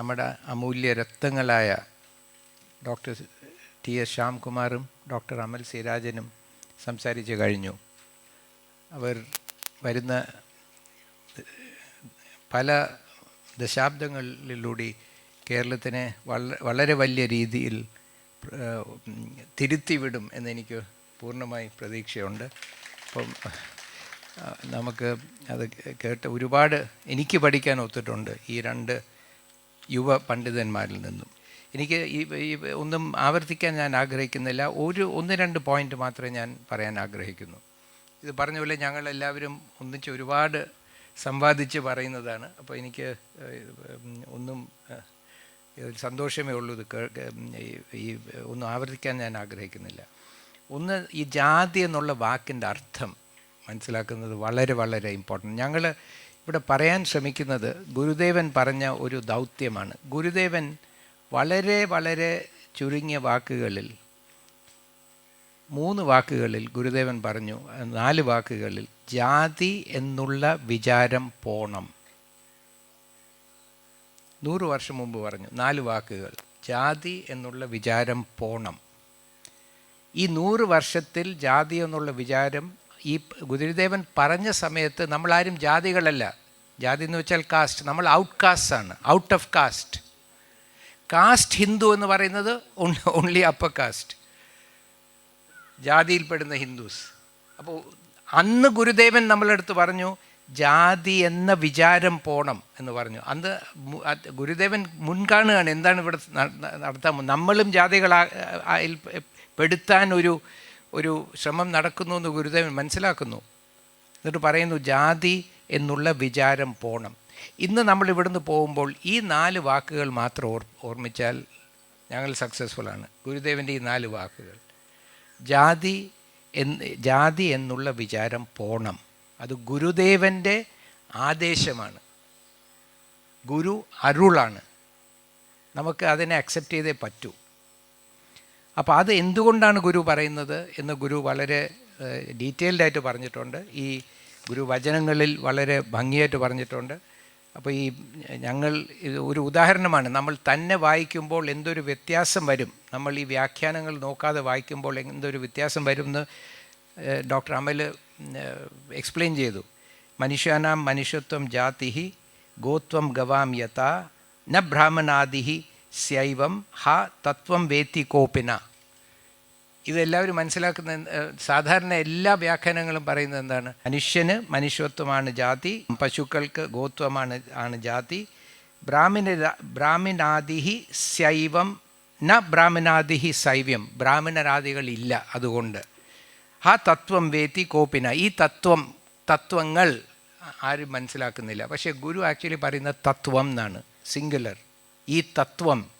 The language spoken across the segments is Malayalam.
നമ്മുടെ അമൂല്യ രക്തങ്ങളായ ഡോക്ടർ ടി എസ് ശ്യാംകുമാറും ഡോക്ടർ അമൽ സിരാജനും സംസാരിച്ചു കഴിഞ്ഞു. അവർ വരുന്ന പല ദശാബ്ദങ്ങളിലൂടെ കേരളത്തിനെ വളരെ വലിയ രീതിയിൽ തിരുത്തിവിടും എന്നെനിക്ക് പൂർണമായി പ്രതീക്ഷയുണ്ട്. അപ്പം നമുക്ക് അത് കേട്ട് ഒരുപാട് എനിക്ക് പഠിക്കാൻ ഒത്തിട്ടുണ്ട്. ഈ രണ്ട് യുവ പണ്ഡിതന്മാരിൽ നിന്നും. എനിക്ക് ഈ ഒന്നും ആവർത്തിക്കാൻ ഞാൻ ആഗ്രഹിക്കുന്നില്ല. ഒരു ഒന്ന് രണ്ട് പോയിന്റ് മാത്രമേ ഞാൻ പറയാൻ ആഗ്രഹിക്കുന്നു. ഇത് പറഞ്ഞ പോലെ ഞങ്ങൾ എല്ലാവരും ഒന്നിച്ച് ഒരുപാട് സമ്പാദിച്ച് പറയുന്നതാണ്. അപ്പോൾ എനിക്ക് ഒന്നും സന്തോഷമേ ഉള്ളൂ. ഇത് ഈ ഒന്നും ആവർത്തിക്കാൻ ഞാൻ ആഗ്രഹിക്കുന്നില്ല. ഒന്ന് ഈ ജാതി എന്നുള്ള വാക്കിന്റെ അർത്ഥം മനസ്സിലാക്കുന്നത് വളരെ വളരെ ഇമ്പോർട്ടന്റ് ഞങ്ങൾ ഇവിടെ പറയാൻ ശ്രമിക്കുന്നത് ഗുരുദേവൻ പറഞ്ഞ ഒരു ദൗത്യമാണ്. ഗുരുദേവൻ വളരെ വളരെ ചുരുങ്ങിയ വാക്കുകളിൽ മൂന്ന് വാക്കുകളിൽ ഗുരുദേവൻ പറഞ്ഞു നാല് വാക്കുകളിൽ ജാതി എന്നുള്ള വിചാരം പോണം. നൂറ് വർഷം മുമ്പ് പറഞ്ഞു നാല് വാക്കുകൾ ജാതി എന്നുള്ള വിചാരം പോണം. ഈ നൂറ് വർഷത്തിൽ ജാതി എന്നുള്ള വിചാരം ഈ ഗുരുദേവൻ പറഞ്ഞ സമയത്ത് നമ്മളാരും ജാതികളല്ല. ജാതി എന്ന് വെച്ചാൽ കാസ്റ്റ് നമ്മൾ ഔട്ട് കാസ്റ്റ് ആണ്. Out of caste caste Hindu എന്ന് പറയുന്നത് ഓൺലി അപ്പർ കാസ്റ്റ് ജാതിയിൽപ്പെടുന്ന ഹിന്ദുസ് അപ്പോൾ അന്ന് ഗുരുദേവൻ നമ്മളെടുത്ത് പറഞ്ഞു ജാതി എന്ന വിചാരം പോണം എന്ന് പറഞ്ഞു. അന്ന് ഗുരുദേവൻ മുൻകാണുകയാണ് എന്താണ് ഇവിടെ നടത്താൻ നമ്മളും ജാതികളാ പെടുത്താൻ ഒരു ഒരു ശ്രമം നടക്കുന്നു എന്ന് ഗുരുദേവൻ മനസ്സിലാക്കുന്നു. എന്നിട്ട് പറയുന്നു ജാതി എന്നുള്ള വിചാരം പോകണം ഇന്ന് നമ്മൾ ഇവിടുന്ന് പോകുമ്പോൾ ഈ നാല് വാക്കുകൾ മാത്രം ഓർ ഓർമ്മിച്ചാൽ ഞങ്ങൾ സക്സസ്ഫുൾ ആണ്. ഗുരുദേവന്റെ ഈ നാല് വാക്കുകൾ. ജാതി എന്ന് ജാതി എന്നുള്ള വിചാരം പോണം. അത് ഗുരുദേവന്റെ ആദേശമാണ്. ഗുരു അരുളാണ്. നമുക്ക് അതിനെ അക്സെപ്റ്റ് ചെയ്തേ പറ്റൂ. അപ്പോൾ അത് എന്തുകൊണ്ടാണ് ഗുരു പറയുന്നത് എന്ന് ഗുരു വളരെ ഡീറ്റെയിൽഡായിട്ട് പറഞ്ഞിട്ടുണ്ട്. ഈ ഗുരു വചനങ്ങളിൽ വളരെ ഭംഗിയായിട്ട് പറഞ്ഞിട്ടുണ്ട്. അപ്പോൾ ഈ ഞങ്ങൾ ഇത് ഒരു ഉദാഹരണമാണ്. നമ്മൾ തന്നെ വായിക്കുമ്പോൾ എന്തൊരു വ്യത്യാസം വരും? നമ്മൾ ഈ വ്യാഖ്യാനങ്ങൾ നോക്കാതെ വായിക്കുമ്പോൾ എന്തൊരു വ്യത്യാസം വരും എന്ന് ഡോക്ടർ അമൽ എക്സ്പ്ലെയിൻ ചെയ്തു. മനുഷ്യാനാം മനുഷ്യത്വം ജാതി ഗോത്വം ഗവാം യഥ ന ബ്രാഹ്മണാദി ശൈവം ഹ തത്വം വേത്തി കോപിന. ഇതെല്ലാവരും മനസ്സിലാക്കുന്ന സാധാരണ എല്ലാ വ്യാഖ്യാനങ്ങളും പറയുന്നത് എന്താണ്? മനുഷ്യന് മനുഷ്യത്വമാണ് ജാതി പശുക്കൾക്ക് ഗോത്വമാണ് ആണ് ജാതി. ബ്രാഹ്മിന ബ്രാഹ്മിണാദിഹി ശൈവം ന ബ്രാഹ്മിണാദിഹി ശൈവ്യം. ബ്രാഹ്മിണരാദികൾ ഇല്ല അതുകൊണ്ട്. ആ തത്വം വേത്തി കോപ്പിന ഈ തത്വം തത്വങ്ങൾ ആരും മനസ്സിലാക്കുന്നില്ല. പക്ഷേ ഗുരു ആക്ച്വലി പറയുന്ന തത്വം എന്നാണ്. സിംഗുലർ. ഈ തത്വം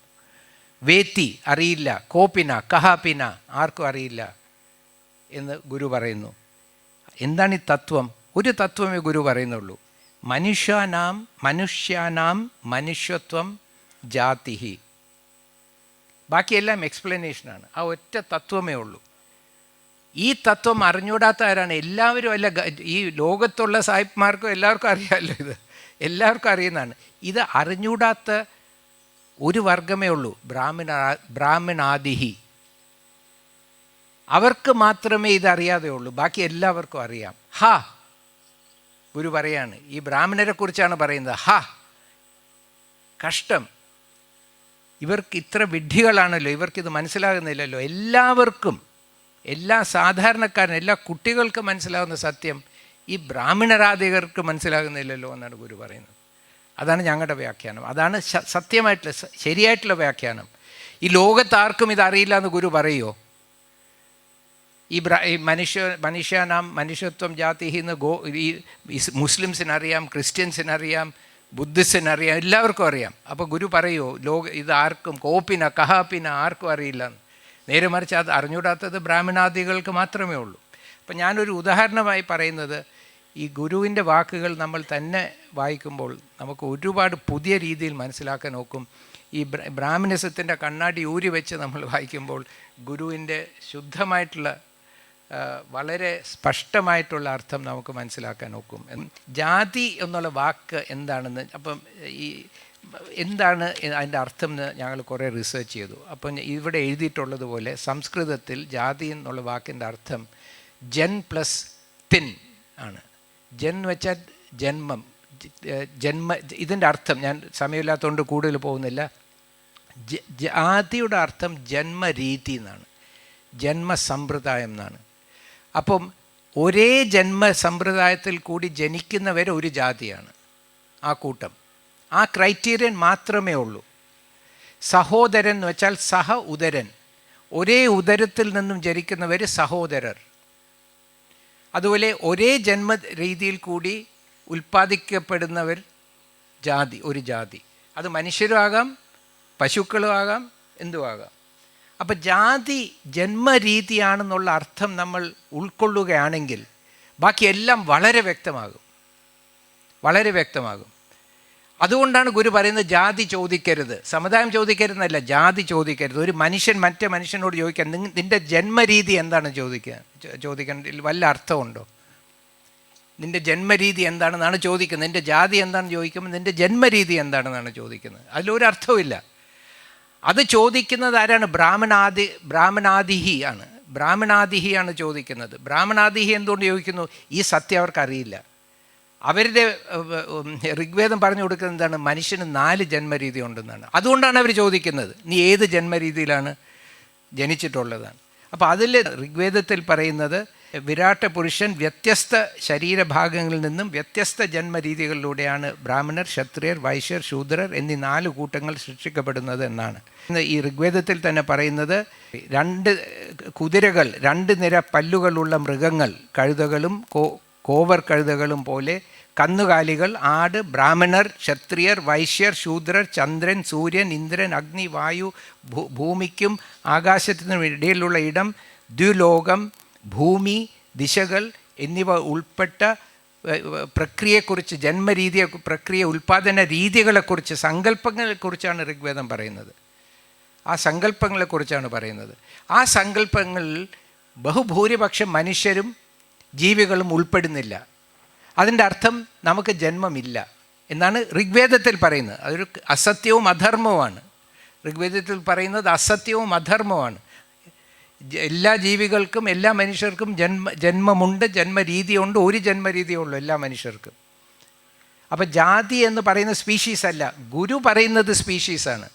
വേത്തി അറിയില്ല കോപ്പിന കഹാപ്പിന ആർക്കും അറിയില്ല എന്ന് ഗുരു പറയുന്നു. എന്താണ് ഈ തത്വം? ഒരു തത്വമേ ഗുരു പറയുന്നുള്ളൂ. മനുഷ്യാനാം മനുഷ്യാനാം മനുഷ്യത്വം ജാതിഹി. ബാക്കിയെല്ലാം എക്സ്പ്ലനേഷനാണ് ആ ഒറ്റ തത്വമേ ഉള്ളൂ. ഈ തത്വം അറിഞ്ഞൂടാത്തവരാണ് എല്ലാവരും അല്ല ഈ ലോകത്തുള്ള സാഹിബ്മാർക്കും എല്ലാവർക്കും അറിയാമല്ലോ ഇത്. എല്ലാവർക്കും അറിയുന്നതാണ്. ഇത് അറിഞ്ഞൂടാത്ത ഒരു വർഗമേ ഉള്ളൂ. ബ്രാഹ്മണ ബ്രാഹ്മണാദിഹി. അവർക്ക് മാത്രമേ ഇതറിയാതെ ഉള്ളൂ. ബാക്കി എല്ലാവർക്കും അറിയാം. ഹാ. ഗുരു പറയാണ്. ഈ ബ്രാഹ്മണരെ കുറിച്ചാണ് പറയുന്നത്. ഹാ. കഷ്ടം. ഇവർക്ക് ഇത്ര വിഡ്ഢികളാണല്ലോ. ഇവർക്കിത് മനസ്സിലാകുന്നില്ലല്ലോ. എല്ലാവർക്കും എല്ലാ സാധാരണക്കാരനും എല്ലാ കുട്ടികൾക്കും മനസ്സിലാകുന്ന സത്യം ഈ ബ്രാഹ്മണരാധികർക്ക് മനസ്സിലാകുന്നില്ലല്ലോ എന്നാണ് ഗുരു പറയുന്നത്. അതാണ് ഞങ്ങളുടെ വ്യാഖ്യാനം. അതാണ് സത്യമായിട്ടുള്ള ശരിയായിട്ടുള്ള വ്യാഖ്യാനം. ഈ ലോകത്താർക്കും ഇത് അറിയില്ല എന്ന് ഗുരു പറയുമോ ഈ മനുഷ്യ മനുഷ്യനാം മനുഷ്യത്വം ജാതി ഗോ ഈ മുസ്ലിംസിനറിയാം ക്രിസ്ത്യൻസിനറിയാം ബുദ്ധിസ്റ്റിനറിയാം എല്ലാവർക്കും അറിയാം. അപ്പോൾ ഗുരു പറയുമോ ലോക ഇത് ആർക്കും കോപ്പിന കഹാപ്പിന ആർക്കും അറിയില്ല. നേരെ മറിച്ച് അത് അറിഞ്ഞൂടാത്തത് ബ്രാഹ്മണാദികൾക്ക് മാത്രമേ ഉള്ളൂ. അപ്പം ഞാനൊരു ഉദാഹരണമായി പറയുന്നത് ഈ ഗുരുവിന്റെ വാക്കുകൾ നമ്മൾ തന്നെ വായിക്കുമ്പോൾ നമുക്ക് ഒരുപാട് പുതിയ രീതിയിൽ മനസ്സിലാക്കാൻ നോക്കും ഈ ബ്ര ബ്രാഹ്മണിസത്തിന്റെ കണ്ണാടി ഊരി വെച്ച് നമ്മൾ വായിക്കുമ്പോൾ ഗുരുവിന്റെ ശുദ്ധമായിട്ടുള്ള വളരെ സ്പഷ്ടമായിട്ടുള്ള അർത്ഥം നമുക്ക് മനസ്സിലാക്കാൻ നോക്കും ജാതി എന്നുള്ള വാക്ക് എന്താണെന്ന് അപ്പം ഈ എന്താണ് അതിന്റെ അർത്ഥം എന്ന് ഞങ്ങൾ കുറേ റിസർച്ച് ചെയ്തു. അപ്പം ഇവിടെ എഴുതിയിട്ടുള്ളതുപോലെ സംസ്കൃതത്തിൽ ജാതി എന്നുള്ള വാക്കിന്റെ അർത്ഥം ജൻ പ്ലസ് തിൻ ആണ്. ജൻ ജന്മം. ജന്മ ഇതിന്റെ അർത്ഥം ഞാൻ സമയമില്ലാത്തതുകൊണ്ട് കൂടുതൽ പോകുന്നില്ല. ജാതിയുടെ അർത്ഥം ജന്മരീതി എന്നാണ്. ജന്മസമ്പ്രദായം എന്നാണ്. അപ്പം ഒരേ ജന്മസമ്പ്രദായത്തിൽ കൂടി ജനിക്കുന്നവർ ഒരു ജാതിയാണ് ആ കൂട്ടം. ആ ക്രൈറ്റീരിയൻ മാത്രമേ ഉള്ളൂ. സഹോദരൻ എന്ന് വെച്ചാൽ സഹ ഉദരൻ. ഒരേ ഉദരത്തിൽ നിന്നും ജനിക്കുന്നവർ സഹോദരർ. അതുപോലെ ഒരേ ജന്മ രീതിയിൽ കൂടി ഉൽപ്പാദിക്കപ്പെടുന്നവർ ജാതി ഒരു ജാതി. അത് മനുഷ്യരും ആകാം പശുക്കളും ആകാം എന്തും ആകാം. അപ്പം ജാതി ജന്മരീതിയാണെന്നുള്ള അർത്ഥം നമ്മൾ ഉൾക്കൊള്ളുകയാണെങ്കിൽ ബാക്കിയെല്ലാം വളരെ വ്യക്തമാകും. വളരെ വ്യക്തമാകും. അതുകൊണ്ടാണ് ഗുരു പറയുന്നത് ജാതി ചോദിക്കരുത്. സമുദായം ചോദിക്കരുതെന്നല്ല ജാതി ചോദിക്കരുത്. ഒരു മനുഷ്യൻ മറ്റേ മനുഷ്യനോട് ചോദിക്കാൻ നിങ്ങ നിന്റെ ജന്മരീതി എന്താണ് ചോദിക്കുക ചോദിക്കേണ്ടതിൽ വല്ല അർത്ഥമുണ്ടോ? നിന്റെ ജന്മരീതി എന്താണെന്നാണ് ചോദിക്കുന്നത്. നിന്റെ ജാതി എന്താണെന്ന് ചോദിക്കുമ്പോൾ നിന്റെ ജന്മരീതി എന്താണെന്നാണ് ചോദിക്കുന്നത്. അതിലൊരു അർത്ഥവുമില്ല. അത് ചോദിക്കുന്നത് ആരാണ്? ബ്രാഹ്മണാദി ബ്രാഹ്മണാദിഹി ആണ്. ബ്രാഹ്മണാദിഹിയാണ് ചോദിക്കുന്നത്. ബ്രാഹ്മണാദിഹി എന്തുകൊണ്ട് ചോദിക്കുന്നു? ഈ സത്യം അവർക്ക് അറിയില്ല. അവരുടെ ഋഗ്വേദം പറഞ്ഞു കൊടുക്കുന്നത് എന്താണ്? മനുഷ്യന് നാല് ജന്മരീതി ഉണ്ടെന്നാണ്. അതുകൊണ്ടാണ് അവർ ചോദിക്കുന്നത് നീ ഏത് ജന്മരീതിയിലാണ് ജനിച്ചിട്ടുള്ളതാണ്? അപ്പോൾ അതിൽ ഋഗ്വേദത്തിൽ പറയുന്നത് വിരാട്ട പുരുഷൻ വ്യത്യസ്ത ശരീരഭാഗങ്ങളിൽ നിന്നും വ്യത്യസ്ത ജന്മരീതികളിലൂടെയാണ് ബ്രാഹ്മണർ ക്ഷത്രിയർ വൈശ്യർ ശൂദ്രർ എന്നീ നാല് കൂട്ടങ്ങൾ സൃഷ്ടിക്കപ്പെടുന്നത് എന്നാണ്. ഈ ഋഗ്വേദത്തിൽ തന്നെ പറയുന്നത് രണ്ട് കുതിരകൾ രണ്ട് നിര പല്ലുകളുള്ള മൃഗങ്ങൾ കഴുതകളും കോവർ കഴുതകളും പോലെ കന്നുകാലികൾ ആട് ബ്രാഹ്മണർ ക്ഷത്രിയർ വൈശ്യർ ശൂദ്രർ ചന്ദ്രൻ സൂര്യൻ ഇന്ദ്രൻ അഗ്നി വായു ഭൂമിക്കും ആകാശത്തിനും ഇടയിലുള്ള ഇടം ദ്വിലോകം ഭൂമി ദിശകൾ എന്നിവ ഉൾപ്പെട്ട പ്രക്രിയയെക്കുറിച്ച് ജന്മരീതിയെ പ്രക്രിയ ഉൽപ്പാദന രീതികളെക്കുറിച്ച് സങ്കല്പങ്ങളെക്കുറിച്ചാണ് ഋഗ്വേദം പറയുന്നത്. ആ സങ്കല്പങ്ങളെക്കുറിച്ചാണ് പറയുന്നത്. ആ സങ്കല്പങ്ങളിൽ ബഹുഭൂരിപക്ഷം മനുഷ്യരും ജീവികളും ഉൾപ്പെടുന്നില്ല. അതിന്റെ അർത്ഥം നമുക്ക് ജന്മമില്ല എന്നാണ് ഋഗ്വേദത്തിൽ പറയുന്നത്. അതൊരു അസത്യവും അധർമ്മവുമാണ്. ഋഗ്വേദത്തിൽ പറയുന്നത് അസത്യവും അധർമ്മവുമാണ്. എല്ലാ ജീവികൾക്കും എല്ലാ മനുഷ്യർക്കും ജന്മ ജന്മമുണ്ട് ജന്മരീതിയുണ്ട് ഒരു ജന്മരീതിയുള്ളൂ എല്ലാ മനുഷ്യർക്കും. അപ്പോൾ ജാതി എന്ന് പറയുന്ന സ്പീഷീസ് അല്ല. ഗുരു പറയുന്നത് സ്പീഷീസാണ്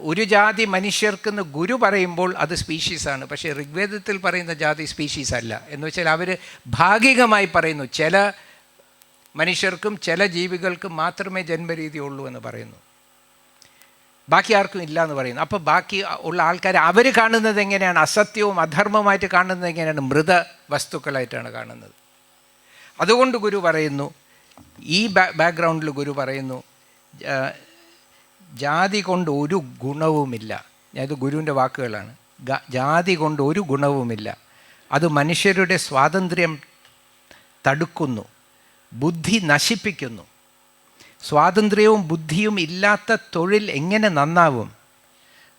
ഒരു ജാതി മനുഷ്യർക്കെന്ന് ഗുരു പറയുമ്പോൾ അത് സ്പീഷീസാണ്. പക്ഷേ ഋഗ്വേദത്തിൽ പറയുന്ന ജാതി സ്പീഷീസ് അല്ല എന്ന് വെച്ചാൽ അവർ ഭാഗികമായി പറയുന്നു ചില മനുഷ്യർക്കും ചില ജീവികൾക്കും മാത്രമേ ജന്മരീതി ഉള്ളൂ എന്ന് പറയുന്നു. ബാക്കി ആർക്കും ഇല്ല എന്ന് പറയുന്നു. അപ്പോൾ ബാക്കി ഉള്ള ആൾക്കാർ അവർ കാണുന്നത് എങ്ങനെയാണ്? അസത്യവും അധർമ്മമായിട്ട് കാണുന്നത് എങ്ങനെയാണ്? മൃത വസ്തുക്കളായിട്ടാണ് കാണുന്നത്. അതുകൊണ്ട് ഗുരു പറയുന്നു ഈ ബാക്ക്ഗ്രൗണ്ടിൽ ഗുരു പറയുന്നു ജാതി കൊണ്ട് ഒരു ഗുണവുമില്ല. ഇത് ഗുരുവിന്റെ വാക്കുകളാണ്. ജാതി കൊണ്ട് ഒരു ഗുണവുമില്ല. അത് മനുഷ്യരുടെ സ്വാതന്ത്ര്യം തടുക്കുന്നു. ബുദ്ധി നശിപ്പിക്കുന്നു. സ്വാതന്ത്ര്യവും ബുദ്ധിയും ഇല്ലാത്ത തൊഴിൽ എങ്ങനെ നന്നാവും?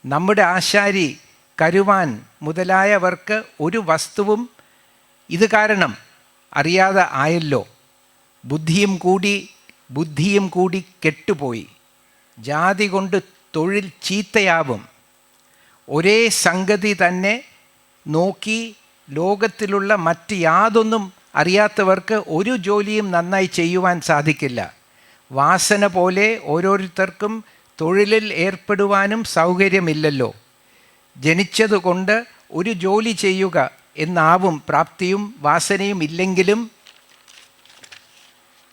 നമ്മുടെ ആശാരി കരുവാൻ മുതലായവർക്ക് ഒരു വസ്തുവും ഇത് കാരണം അറിയാതെ ആയല്ലോ. ബുദ്ധിയും കൂടി ബുദ്ധിയും കൂടി കെട്ടുപോയി. ജാതി കൊണ്ട് തൊഴിൽ ചീത്തയാവും. ഒരേ സംഗതി തന്നെ നോക്കി ലോകത്തിലുള്ള മറ്റ് യാതൊന്നും അറിയാത്തവർക്ക് ഒരു ജോലിയും നന്നായി ചെയ്യുവാൻ സാധിക്കില്ല. വാസന പോലെ ഓരോരുത്തർക്കും തൊഴിലിൽ ഏർപ്പെടുവാനും സൗകര്യമില്ലല്ലോ. ജനിച്ചതുകൊണ്ട് ഒരു ജോലി ചെയ്യുക എന്നാവും പ്രാപ്തിയും വാസനയും ഇല്ലെങ്കിലും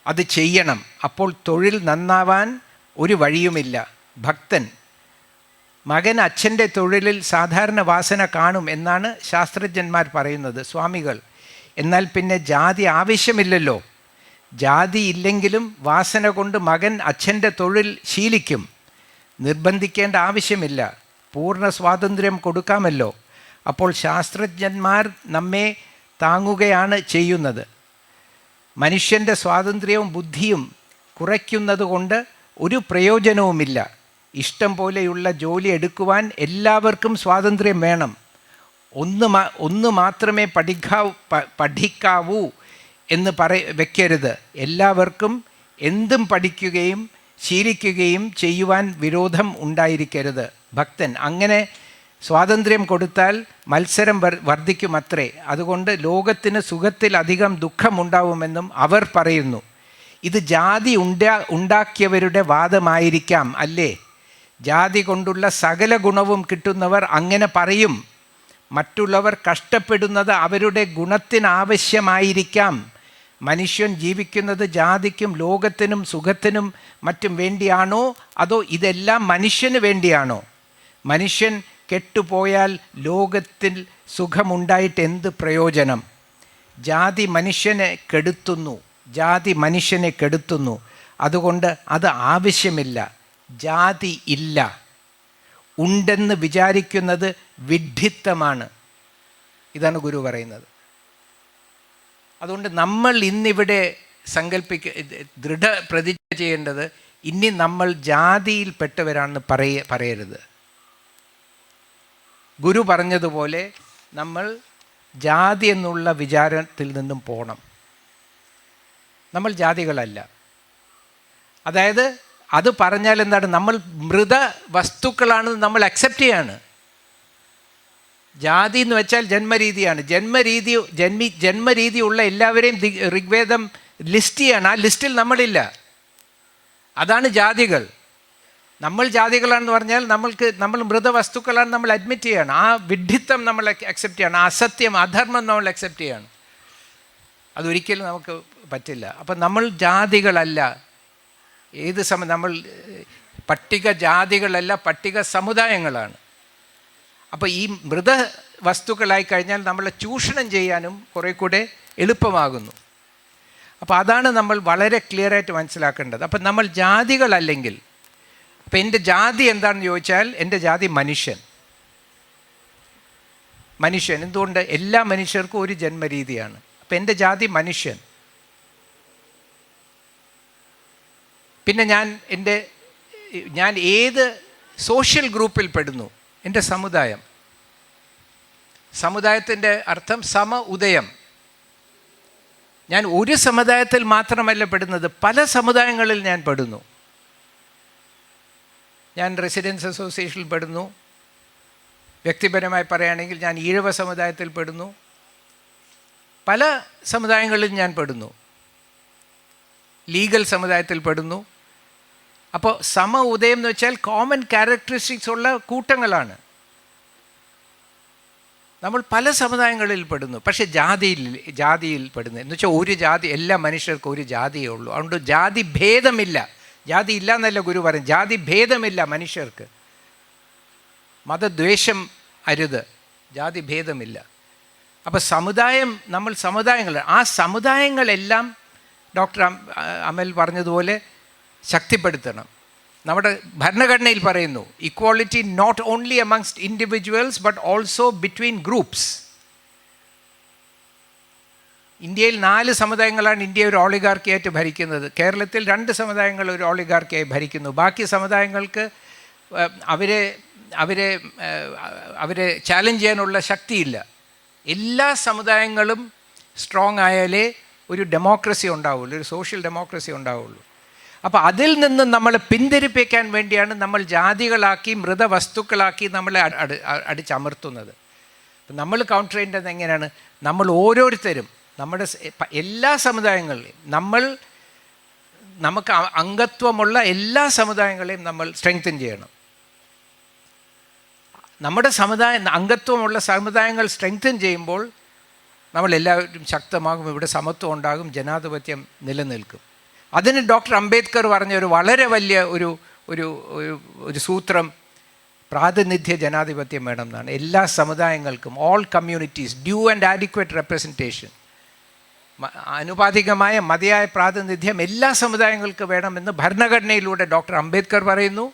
അത് ചെയ്യണം. അപ്പോൾ തൊഴിൽ നന്നാവാൻ ഒരു വഴിയുമില്ല. ഭക്തൻ മകൻ അച്ഛന്റെ തൊഴിലിൽ സാധാരണ വാസന കാണും എന്നാണ് ശാസ്ത്രജ്ഞന്മാർ പറയുന്നത് സ്വാമികൾ. എന്നാൽ പിന്നെ ജാതി ആവശ്യമില്ലല്ലോ. ജാതി ഇല്ലെങ്കിലും വാസന കൊണ്ട് മകൻ അച്ഛന്റെ തൊഴിൽ ശീലിക്കും. നിർബന്ധിക്കേണ്ട ആവശ്യമില്ല. പൂർണ സ്വാതന്ത്ര്യം കൊടുക്കാമല്ലോ. അപ്പോൾ ശാസ്ത്രജ്ഞന്മാർ നമ്മെ താങ്ങുകയാണ് ചെയ്യുന്നത്. മനുഷ്യന്റെ സ്വാതന്ത്ര്യവും ബുദ്ധിയും കുറയ്ക്കുന്നത് കൊണ്ട് ഒരു പ്രയോജനവുമില്ല. ഇഷ്ടം പോലെയുള്ള ജോലി എടുക്കുവാൻ എല്ലാവർക്കും സ്വാതന്ത്ര്യം വേണം. ഒന്ന് ഒന്ന് മാത്രമേ പഠിക്കാവൂ പഠിക്കാവൂ എന്ന് പറ വയ്ക്കരുത് എല്ലാവർക്കും എന്തും പഠിക്കുകയും ശീലിക്കുകയും ചെയ്യുവാൻ വിരോധം ഉണ്ടായിരിക്കരുത്. ഭക്തൻ അങ്ങനെ സ്വാതന്ത്ര്യം കൊടുത്താൽ മത്സരം വർ വർദ്ധിക്കുമത്രേ. അതുകൊണ്ട് ലോകത്തിന് സുഖത്തിലധികം ദുഃഖമുണ്ടാവുമെന്നും അവർ പറയുന്നു. ഇത് ജാതി ഉണ്ടാ ഉണ്ടാക്കിയവരുടെ വാദമായിരിക്കാം അല്ലേ? ജാതി കൊണ്ടുള്ള സകല ഗുണവും കിട്ടുന്നവർ അങ്ങനെ പറയും. മറ്റുള്ളവർ കഷ്ടപ്പെടുന്നത് അവരുടെ ഗുണത്തിനാവശ്യമായിരിക്കാം. മനുഷ്യൻ ജീവിക്കുന്നത് ജാതിക്കും ലോകത്തിനും സുഖത്തിനും മറ്റും വേണ്ടിയാണോ? അതോ ഇതെല്ലാം മനുഷ്യന് വേണ്ടിയാണോ? മനുഷ്യൻ കെട്ടുപോയാൽ ലോകത്തിൽ സുഖമുണ്ടായിട്ട് എന്ത് പ്രയോജനം? ജാതി മനുഷ്യനെ കെടുത്തുന്നു. ജാതി മനുഷ്യനെ കെടുത്തുന്നു. അതുകൊണ്ട് അത് ആവശ്യമില്ല. ജാതി ഇല്ല. ഉണ്ടെന്ന് വിചാരിക്കുന്നത് വിഡ്ഢിത്തമാണ്. ഇതാണ് ഗുരു പറയുന്നത്. അതുകൊണ്ട് നമ്മൾ ഇന്നിവിടെ സങ്കല്പിക്ക ദൃഢ പ്രതിജ്ഞ ചെയ്യേണ്ടത് ഇനി നമ്മൾ ജാതിയിൽപ്പെട്ടവരാണെന്ന് പറയ പറയരുത്. ഗുരു പറഞ്ഞതുപോലെ നമ്മൾ ജാതി എന്നുള്ള വിചാരത്തിൽ നിന്നും പോകണം നമ്മൾ ജാതികളല്ല. അതായത് അത് പറഞ്ഞാൽ എന്താണ്? നമ്മൾ മൃത വസ്തുക്കളാണെന്ന് നമ്മൾ അക്സെപ്റ്റ് ചെയ്യാണ്. ജാതി എന്ന് വെച്ചാൽ ജന്മരീതിയാണ്. ജന്മരീതി ജന്മി ജന്മരീതി ഉള്ള എല്ലാവരെയും ഋഗ്വേദം ലിസ്റ്റ് ചെയ്യാണ്. ആ ലിസ്റ്റിൽ നമ്മളില്ല. അതാണ് ജാതികൾ. നമ്മൾ ജാതികളാണെന്ന് പറഞ്ഞാൽ നമ്മൾക്ക് നമ്മൾ മൃതവസ്തുക്കളാണ് നമ്മൾ അഡ്മിറ്റ് ചെയ്യണം. ആ വിഡ്ഢിത്തം നമ്മൾ അക്സെപ്റ്റ് ചെയ്യണം. അസത്യം അധർമ്മം നമ്മൾ അക്സെപ്റ്റ് ചെയ്യണം. അതൊരിക്കലും നമുക്ക് പറ്റില്ല. അപ്പം നമ്മൾ ജാതികളല്ല. ഏത് സമയം നമ്മൾ പട്ടിക ജാതികളല്ല പട്ടിക സമുദായങ്ങളാണ്. അപ്പോൾ ഈ മൃത വസ്തുക്കളായി കഴിഞ്ഞാൽ നമ്മളെ ചൂഷണം ചെയ്യാനും കുറേ കൂടെ എളുപ്പമാകുന്നു. അപ്പോൾ അതാണ് നമ്മൾ വളരെ ക്ലിയറായിട്ട് മനസ്സിലാക്കേണ്ടത്. അപ്പം നമ്മൾ ജാതികളല്ലെങ്കിൽ അപ്പം എന്റെ ജാതി എന്താണെന്ന് ചോദിച്ചാൽ എന്റെ ജാതി മനുഷ്യൻ. മനുഷ്യൻ. എന്തുകൊണ്ട്? എല്ലാ മനുഷ്യർക്കും ഒരു ജന്മരീതിയാണ്. അപ്പം എന്റെ ജാതി മനുഷ്യൻ. പിന്നെ ഞാൻ എന്റെ ഞാൻ ഏത് സോഷ്യൽ ഗ്രൂപ്പിൽ പെടുന്നു? എന്റെ സമുദായം. സമുദായത്തിന്റെ അർത്ഥം സമ ഉദയം. ഞാൻ ഒരു സമുദായത്തിൽ മാത്രമല്ല പെടുന്നത് പല സമുദായങ്ങളിൽ ഞാൻ പെടുന്നു. ഞാൻ റെസിഡൻസ് അസോസിയേഷനിൽ പെടുന്നു. വ്യക്തിപരമായി പറയുകയാണെങ്കിൽ ഞാൻ ഈഴവ സമുദായത്തിൽ പെടുന്നു. പല സമുദായങ്ങളിൽ ഞാൻ പെടുന്നു. ലീഗൽ സമുദായത്തിൽ പെടുന്നു. അപ്പോൾ സമ ഉദയം എന്ന് വെച്ചാൽ കോമൺ ക്യാരക്ടറിസ്റ്റിക്സ് ഉള്ള കൂട്ടങ്ങളാണ്. നമ്മൾ പല സമുദായങ്ങളിൽ പെടുന്നു. പക്ഷേ ജാതിയിൽ ജാതിയിൽ പെടുന്നു. എന്ന് വെച്ചാൽ ഒരു ജാതി എല്ലാ മനുഷ്യർക്കും ഒരു ജാതിയേ ഉള്ളൂ. അതുകൊണ്ട് ജാതി ഭേദമില്ല. ജാതി ഇല്ല എന്നല്ല ഗുരു പറയും ജാതി ഭേദമില്ല മനുഷ്യർക്ക്. മതദ്വേഷം അരുത്. ജാതി ഭേദമില്ല. അപ്പോൾ സമുദായം നമ്മൾ സമുദായങ്ങൾ ആ സമുദായങ്ങളെല്ലാം ഡോക്ടർ അമൽ പറഞ്ഞതുപോലെ ശക്തിപ്പെടുത്തണം. നമ്മുടെ ഭരണഘടനയിൽ പറയുന്നു equality not only amongst individuals but also between groups ഇന്ത്യയിൽ നാല് സമുദായങ്ങളാണ് ഇന്ത്യ ഒരു ഓളിഗാർക്കിയായിട്ട് ഭരിക്കുന്നത്. കേരളത്തിൽ രണ്ട് സമുദായങ്ങൾ ഒരു ഓളിഗാർക്കിയായി ഭരിക്കുന്നു. ബാക്കി സമുദായങ്ങൾക്ക് അവരെ അവരെ അവരെ ചാലഞ്ച് ചെയ്യാനുള്ള ശക്തിയില്ല. എല്ലാ സമുദായങ്ങളും സ്ട്രോങ് ആയാലേ ഒരു ഡെമോക്രസി ഉണ്ടാവുള്ളൂ ഒരു സോഷ്യൽ ഡെമോക്രസി ഉണ്ടാവുള്ളൂ. അപ്പോൾ അതിൽ നിന്ന് നമ്മൾ പിന്തിരിപ്പിക്കാൻ വേണ്ടിയാണ് നമ്മൾ ജാതികളാക്കി മൃതവസ്തുക്കളാക്കി നമ്മളെ അട് അട് അടിച്ചമർത്തുന്നത്. നമ്മൾ കൗണ്ടർ ചെയ്യേണ്ടത് എങ്ങനെയാണ്? നമ്മൾ ഓരോരുത്തരും നമ്മുടെ എല്ലാ സമുദായങ്ങളിലും നമ്മൾ നമുക്ക് അംഗത്വമുള്ള എല്ലാ സമുദായങ്ങളെയും നമ്മൾ സ്ട്രെങ്തൻ ചെയ്യണം. നമ്മുടെ സമുദായം അംഗത്വമുള്ള സമുദായങ്ങൾ സ്ട്രെങ്തൻ ചെയ്യുമ്പോൾ നമ്മളെല്ലാവരും ശക്തമാകും ഇവിടെ സമത്വം ഉണ്ടാകും ജനാധിപത്യം നിലനിൽക്കും. അതിന് ഡോക്ടർ അംബേദ്കർ പറഞ്ഞ ഒരു വളരെ വലിയ ഒരു ഒരു ഒരു- സൂത്രം പ്രാതിനിധ്യ ജനാധിപത്യം വേണം എന്നാണ്. എല്ലാ സമുദായങ്ങൾക്കും all communities due and adequate representation അനുപാതികമായ മതിയായ പ്രാതിനിധ്യം എല്ലാ സമുദായങ്ങൾക്കും വേണമെന്ന് ഭരണഘടനയിലൂടെ ഡോക്ടർ അംബേദ്കർ പറയുന്നു.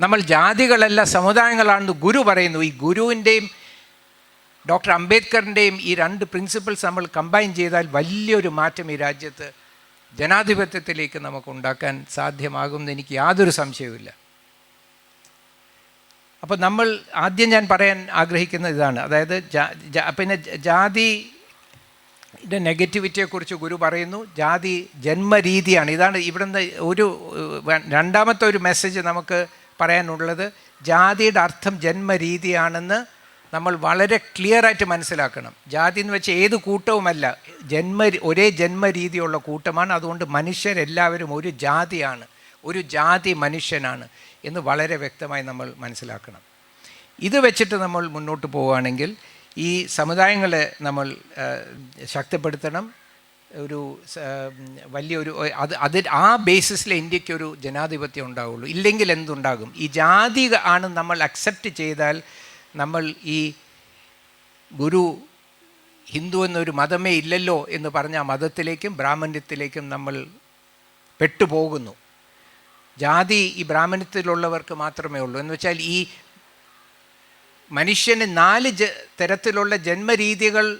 നമ്മൾ ജാതികളല്ല സമുദായങ്ങളാണെന്ന് ഗുരു പറയുന്നു. ഈ ഗുരുവിന്റെയും ഡോക്ടർ അംബേദ്കറിന്റെയും ഈ രണ്ട് പ്രിൻസിപ്പിൾസ് നമ്മൾ കമ്പൈൻ ചെയ്താൽ വലിയൊരു മാറ്റം ഈ രാജ്യത്ത് ജനാധിപത്യത്തിലേക്ക് നമുക്ക് ഉണ്ടാക്കാൻ സാധ്യമാകുമെന്ന് എനിക്ക് യാതൊരു സംശയവുമില്ല. അപ്പോൾ നമ്മൾ ആദ്യം ഞാൻ പറയാൻ ആഗ്രഹിക്കുന്നത് ഇതാണ്. അതായത് പിന്നെ ജാതി നെഗറ്റിവിറ്റിയെക്കുറിച്ച് ഗുരു പറയുന്നു. ജാതി ജന്മരീതിയാണ്. ഇതാണ് ഇവിടുന്ന് ഒരു രണ്ടാമത്തെ ഒരു മെസ്സേജ് നമുക്ക് പറയാനുള്ളത്. ജാതിയുടെ അർത്ഥം ജന്മരീതിയാണെന്ന് നമ്മൾ വളരെ ക്ലിയർ ആയിട്ട് മനസ്സിലാക്കണം. ജാതി എന്ന് വെച്ചാൽ ഏത് കൂട്ടവുമല്ല. ജന്മ ഒരേ ജന്മരീതിയുള്ള കൂട്ടമാണ്. അതുകൊണ്ട് മനുഷ്യരെല്ലാവരും ഒരു ജാതിയാണ്. ഒരു ജാതി മനുഷ്യനാണ് എന്ന് വളരെ വ്യക്തമായി നമ്മൾ മനസ്സിലാക്കണം. ഇത് വെച്ചിട്ട് നമ്മൾ മുന്നോട്ട് പോവുകയാണെങ്കിൽ ഈ സമുദായങ്ങളെ നമ്മൾ ശക്തിപ്പെടുത്തണം. ഒരു വലിയൊരു അത് അത് ആ ബേസിസിൽ ഇന്ത്യയ്ക്ക് ഒരു ജനാധിപത്യം ഉണ്ടാവുള്ളൂ. ഇല്ലെങ്കിൽ എന്തുണ്ടാകും? ഈ ജാതി ആണ് നമ്മൾ അക്സെപ്റ്റ് ചെയ്താൽ നമ്മൾ ഈ ഗുരു ഹിന്ദു എന്നൊരു മതമേ ഇല്ലല്ലോ എന്ന് പറഞ്ഞ മതത്തിലേക്കും ബ്രാഹ്മണ്യത്തിലേക്കും നമ്മൾ പെട്ടുപോകുന്നു. ജാതി ഈ ബ്രാഹ്മണ്യത്തിലുള്ളവർക്ക് മാത്രമേ ഉള്ളൂ. എന്ന് വെച്ചാൽ ഈ മനുഷ്യന് നാല് ജ തരത്തിലുള്ള ജന്മരീതികൾ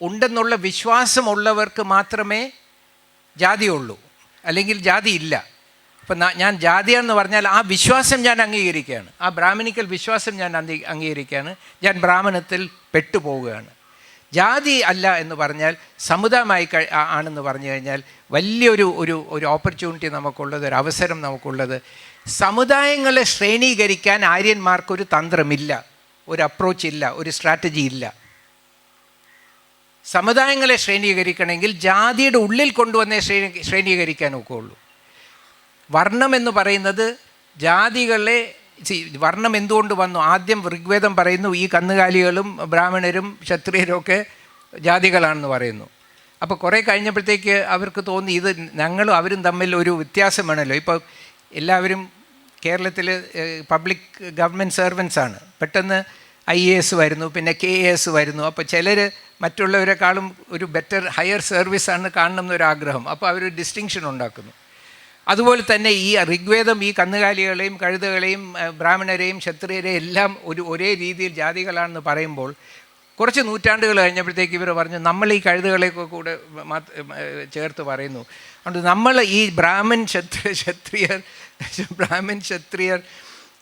ഉണ്ടെന്നുള്ള വിശ്വാസമുള്ളവർക്ക് മാത്രമേ ജാതിയുള്ളൂ. അല്ലെങ്കിൽ ജാതി ഇല്ല. അപ്പം ഞാൻ ജാതിയാണെന്ന് പറഞ്ഞാൽ ആ വിശ്വാസം ഞാൻ അംഗീകരിക്കുകയാണ്. ആ ബ്രാഹ്മണിക്കൽ വിശ്വാസം ഞാൻ അംഗീ അംഗീകരിക്കുകയാണ്. ഞാൻ ബ്രാഹ്മണത്തിൽ പെട്ടുപോവുകയാണ്. ജാതി അല്ല എന്ന് പറഞ്ഞാൽ സമുദായമായി ആണെന്ന് പറഞ്ഞു കഴിഞ്ഞാൽ വലിയൊരു ഒരു ഒരു ഓപ്പർച്യൂണിറ്റി നമുക്കുള്ളത് ഒരു അവസരം നമുക്കുള്ളത്. സമുദായങ്ങളെ ശ്രേണീകരിക്കാൻ ആര്യന്മാർക്കൊരു തന്ത്രമില്ല. ഒരു അപ്രോച്ച് ഇല്ല. ഒരു സ്ട്രാറ്റജി ഇല്ല. സമുദായങ്ങളെ ശ്രേണീകരിക്കണമെങ്കിൽ ജാതിയുടെ ഉള്ളിൽ കൊണ്ടുവന്നേ ശ്രേണീ ശ്രേണീകരിക്കാൻ ഒക്കുള്ളൂ. വർണം എന്ന് പറയുന്നത് ജാതികളെ വർണം എന്തുകൊണ്ട് വന്നു? ആദ്യം ഋഗ്വേദം പറയുന്നു ഈ കന്നുകാലികളും ബ്രാഹ്മണരും ക്ഷത്രിയരും ഒക്കെ ജാതികളാണെന്ന് പറയുന്നു. അപ്പോൾ കുറേ കഴിഞ്ഞപ്പോഴത്തേക്ക് അവർക്ക് തോന്നി ഇത് ഞങ്ങളും അവരും തമ്മിൽ ഒരു വ്യത്യാസം ഇപ്പോൾ എല്ലാവരും കേരളത്തിൽ പബ്ലിക് ഗവൺമെന്റ് ആണ്. പെട്ടെന്ന് ഐ എ എസ് വരുന്നു പിന്നെ കെ എ എസ് വരുന്നു. അപ്പോൾ ചിലർ മറ്റുള്ളവരെക്കാളും ഒരു ബെറ്റർ ഹയർ സർവീസാണ് കാണണം എന്നൊരു ആഗ്രഹം അപ്പോൾ അവർ ഡിസ്റ്റിങ്ഷൻ ഉണ്ടാക്കുന്നു. അതുപോലെ തന്നെ ഈ ഋഗ്വേദം ഈ കന്നുകാലികളെയും കഴുതകളെയും ബ്രാഹ്മണരെയും ക്ഷത്രിയരെയും എല്ലാം ഒരു ഒരേ രീതിയിൽ ജാതികളാണെന്ന് പറയുമ്പോൾ കുറച്ച് നൂറ്റാണ്ടുകൾ കഴിഞ്ഞപ്പോഴത്തേക്ക് ഇവർ പറഞ്ഞു നമ്മൾ ഈ കഴുതകളെയൊക്കെ കൂടെ ചേർത്ത് പറയുന്നു. അതുകൊണ്ട് നമ്മൾ ഈ ബ്രാഹ്മൺ ക്ഷത്രിയ ക്ഷത്രിയർ ബ്രാഹ്മൺ ക്ഷത്രിയർ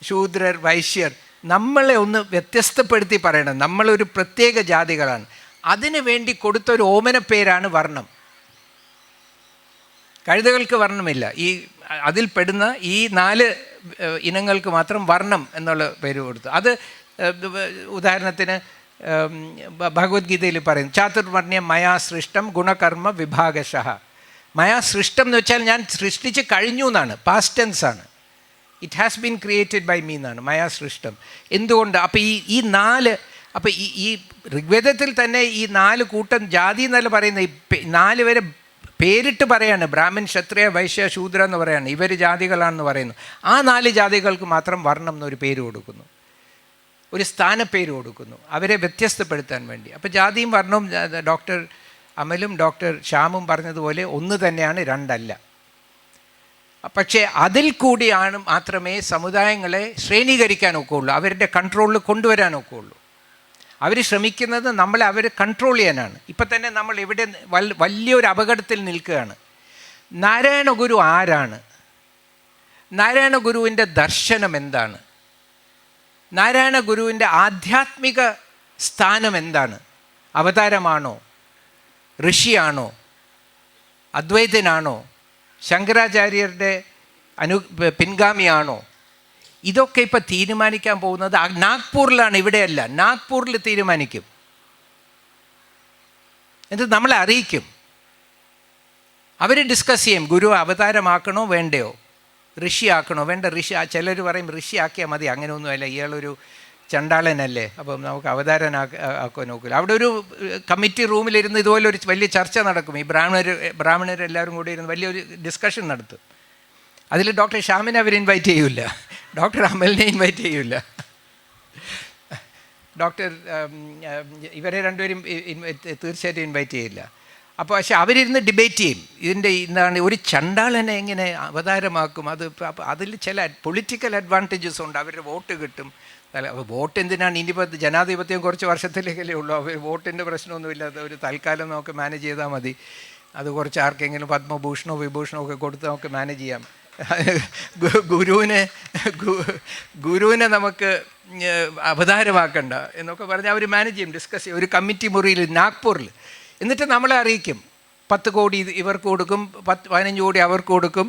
ശൂദ്രർ വൈശ്യർ നമ്മളെ ഒന്ന് വ്യത്യസ്തപ്പെടുത്തി പറയണം. നമ്മളൊരു പ്രത്യേക ജാതികളാണ്. അതിനു വേണ്ടി കൊടുത്തൊരു ഓമന പേരാണ് വർണം. കഴുതകൾക്ക് വർണമില്ല. ഈ അതിൽ പെടുന്ന ഈ നാല് ഇനങ്ങൾക്ക് മാത്രം വർണം എന്നുള്ള പേര് കൊടുത്തു. അത് ഉദാഹരണത്തിന് ഭഗവത്ഗീതയിൽ പറയും ചാതുർവർണ്യം മയാ സൃഷ്ടം ഗുണകർമ്മ വിഭാഗശഹ മയാ സൃഷ്ടം എന്ന് വെച്ചാൽ ഞാൻ സൃഷ്ടിച്ച് കഴിഞ്ഞു എന്നാണ് പാസ്റ്റ് ടെൻസ് ആണ്. It has been created by me എന്നാണ് മയാ സൃഷ്ടം. എന്തുകൊണ്ട്? അപ്പോൾ ഈ ഈ നാല് അപ്പോൾ ഈ ഈ ഋഗ്വേദത്തിൽ തന്നെ ഈ നാല് കൂട്ടം ജാതി എന്നല്ല പറയുന്ന ഈ നാല് പേരെ പേരിട്ട് പറയാണ് ബ്രാഹ്മിൻ ക്ഷത്രിയ വൈശ്യ ശൂദ്ര എന്ന് പറയാണ്. ഇവർ ജാതികളാണെന്ന് പറയുന്നു. ആ നാല് ജാതികൾക്ക് മാത്രം വർണം എന്നൊരു പേര് കൊടുക്കുന്നു. ഒരു സ്ഥാനപ്പേര് കൊടുക്കുന്നു. അവരെ വ്യത്യസ്തപ്പെടുത്താൻ വേണ്ടി. അപ്പോൾ ജാതിയും വർണവും ഡോക്ടർ അമലും ഡോക്ടർ ശ്യാമും പറഞ്ഞതുപോലെ ഒന്ന് തന്നെയാണ് രണ്ടല്ല. പക്ഷേ അതിൽ കൂടിയാണ് മാത്രമേ സമുദായങ്ങളെ ശ്രേണീകരിക്കാൻ ഒക്കുള്ളൂ അവരുടെ കൺട്രോളിൽ കൊണ്ടുവരാൻ അവർ ശ്രമിക്കുന്നത് നമ്മളെ അവർ കൺട്രോൾ ചെയ്യാനാണ്. ഇപ്പം തന്നെ നമ്മൾ ഇവിടെ വലിയൊരു അപകടത്തിൽ നിൽക്കുകയാണ്. നാരായണ ഗുരു ആരാണ്? നാരായണ ഗുരുവിന്റെ ദർശനം എന്താണ്? നാരായണ ഗുരുവിന്റെ ആധ്യാത്മിക സ്ഥാനം എന്താണ്? അവതാരമാണോ? ഋഷിയാണോ? അദ്വൈതനാണോ? ശങ്കരാചാര്യരുടെ അനു പിൻഗാമിയാണോ? ഇതൊക്കെ ഇപ്പം തീരുമാനിക്കാൻ പോകുന്നത് നാഗ്പൂരിലാണ് ഇവിടെയല്ല. നാഗ്പൂരിൽ തീരുമാനിക്കും. എന്നിട്ട് നമ്മളെ അറിയിക്കും. അവർ ഡിസ്കസ് ചെയ്യും ഗുരു അവതാരമാക്കണോ വേണ്ടയോ? ഋഷിയാക്കണോ? വേണ്ട ഋഷി ചിലർ പറയും ഋഷിയാക്കിയാൽ മതി അങ്ങനെയൊന്നുമല്ല. ഇയാളൊരു ചണ്ടാളനല്ലേ അപ്പം നമുക്ക് അവതാരനാക്ക ആക്കാൻ നോക്കില്ല അവിടെ ഒരു കമ്മിറ്റി റൂമിലിരുന്ന് ഇതുപോലെ ഒരു വലിയ ചർച്ച നടക്കും. ഈ ബ്രാഹ്മണർ ബ്രാഹ്മണരെല്ലാവരും കൂടി ഇരുന്ന് വലിയൊരു ഡിസ്കഷൻ നടത്തും. അതിൽ ഡോക്ടർ ഷാമിനെ അവർ ഇൻവൈറ്റ് ചെയ്യൂല. ഡോക്ടർ അമലിനെ ഇൻവൈറ്റ് ചെയ്യൂല. ഡോക്ടർ ഇവരെ രണ്ടുപേരും തീർച്ചയായിട്ടും ഇൻവൈറ്റ് ചെയ്യില്ല. അപ്പോൾ പക്ഷെ അവരിരുന്ന് ഡിബേറ്റ് ചെയ്യും. ഇതിന്റെ എന്താണ് ഒരു ചണ്ടാളനെ എങ്ങനെ അവതാരമാക്കും? അത് അതിൽ ചില പൊളിറ്റിക്കൽ അഡ്വാന്റേജസ് ഉണ്ട്. അവരുടെ വോട്ട് കിട്ടും. വോട്ട് എന്തിനാണ്? ഇനിയിപ്പോൾ ജനാധിപത്യം കുറച്ച് വർഷത്തിലേക്കല്ലേ ഉള്ളൂ. അവർ വോട്ടിന്റെ പ്രശ്നമൊന്നുമില്ലാതെ ഒരു തൽക്കാലം നമുക്ക് മാനേജ് ചെയ്താൽ മതി. അത് കുറച്ച് ആർക്കെങ്കിലും പത്മഭൂഷണോ വിഭൂഷണോ ഒക്കെ കൊടുത്ത് നമുക്ക് മാനേജ് ചെയ്യാം. ഗുരുവിനെ ഗുരുവിനെ നമുക്ക് അവതാരമാക്കണ്ട എന്നൊക്കെ പറഞ്ഞ് അവർ മാനേജ് ചെയ്യും ഡിസ്കസ് ചെയ്യും. ഒരു കമ്മിറ്റി മുറിയിൽ നാഗ്പൂരിൽ. എന്നിട്ട് നമ്മളെ അറിയിക്കും. പത്ത് കോടി ഇവർക്ക് കൊടുക്കും പത്ത് പതിനഞ്ച് കോടി അവർക്ക് കൊടുക്കും.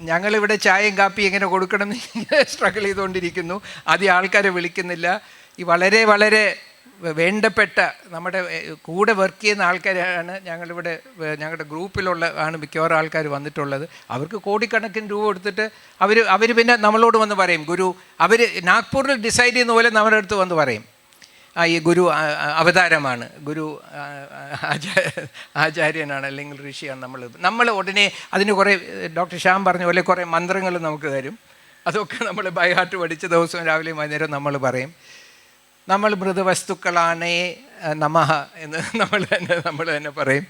ഞങ്ങളിവിടെ ചായയും കാപ്പി എങ്ങനെ കൊടുക്കണം എന്ന് സ്ട്രഗിൾ ചെയ്തുകൊണ്ടിരിക്കുന്നു. ആദ്യം ആൾക്കാരെ വിളിക്കുന്നില്ല. ഈ വളരെ വളരെ വേണ്ടപ്പെട്ട നമ്മുടെ കൂടെ വർക്ക് ചെയ്യുന്ന ആൾക്കാരാണ് ഞങ്ങളിവിടെ ഞങ്ങളുടെ ഗ്രൂപ്പിലുള്ള ആണ് മിക്കവാറും ആൾക്കാർ വന്നിട്ടുള്ളത്. അവർക്ക് കോടിക്കണക്കിന് രൂപ കൊടുത്തിട്ട് അവർ അവർ പിന്നെ നമ്മളോട് വന്ന് പറയും ഗുരു അവർ നാഗ്പൂരിൽ ഡിസൈഡ് ചെയ്യുന്ന പോലെ നമ്മുടെ അടുത്ത് വന്ന് പറയും. ആ ഈ ഗുരു അവതാരമാണ്. ഗുരു ആചാര്യനാണ് അല്ലെങ്കിൽ ഋഷിയാണ് നമ്മൾ. നമ്മൾ ഉടനെ അതിന് കുറേ ഡോക്ടർ ശ്യാം പറഞ്ഞ പോലെ കുറേ മന്ത്രങ്ങൾ നമുക്ക് തരും. അതൊക്കെ നമ്മൾ ബൈഹാർട്ട് പഠിച്ച ദിവസവും രാവിലെയും വൈകുന്നേരം നമ്മൾ പറയും. നമ്മൾ മൃതവസ്തുക്കളാണേ നമഹ എന്ന് നമ്മൾ തന്നെ നമ്മൾ തന്നെ പറയും.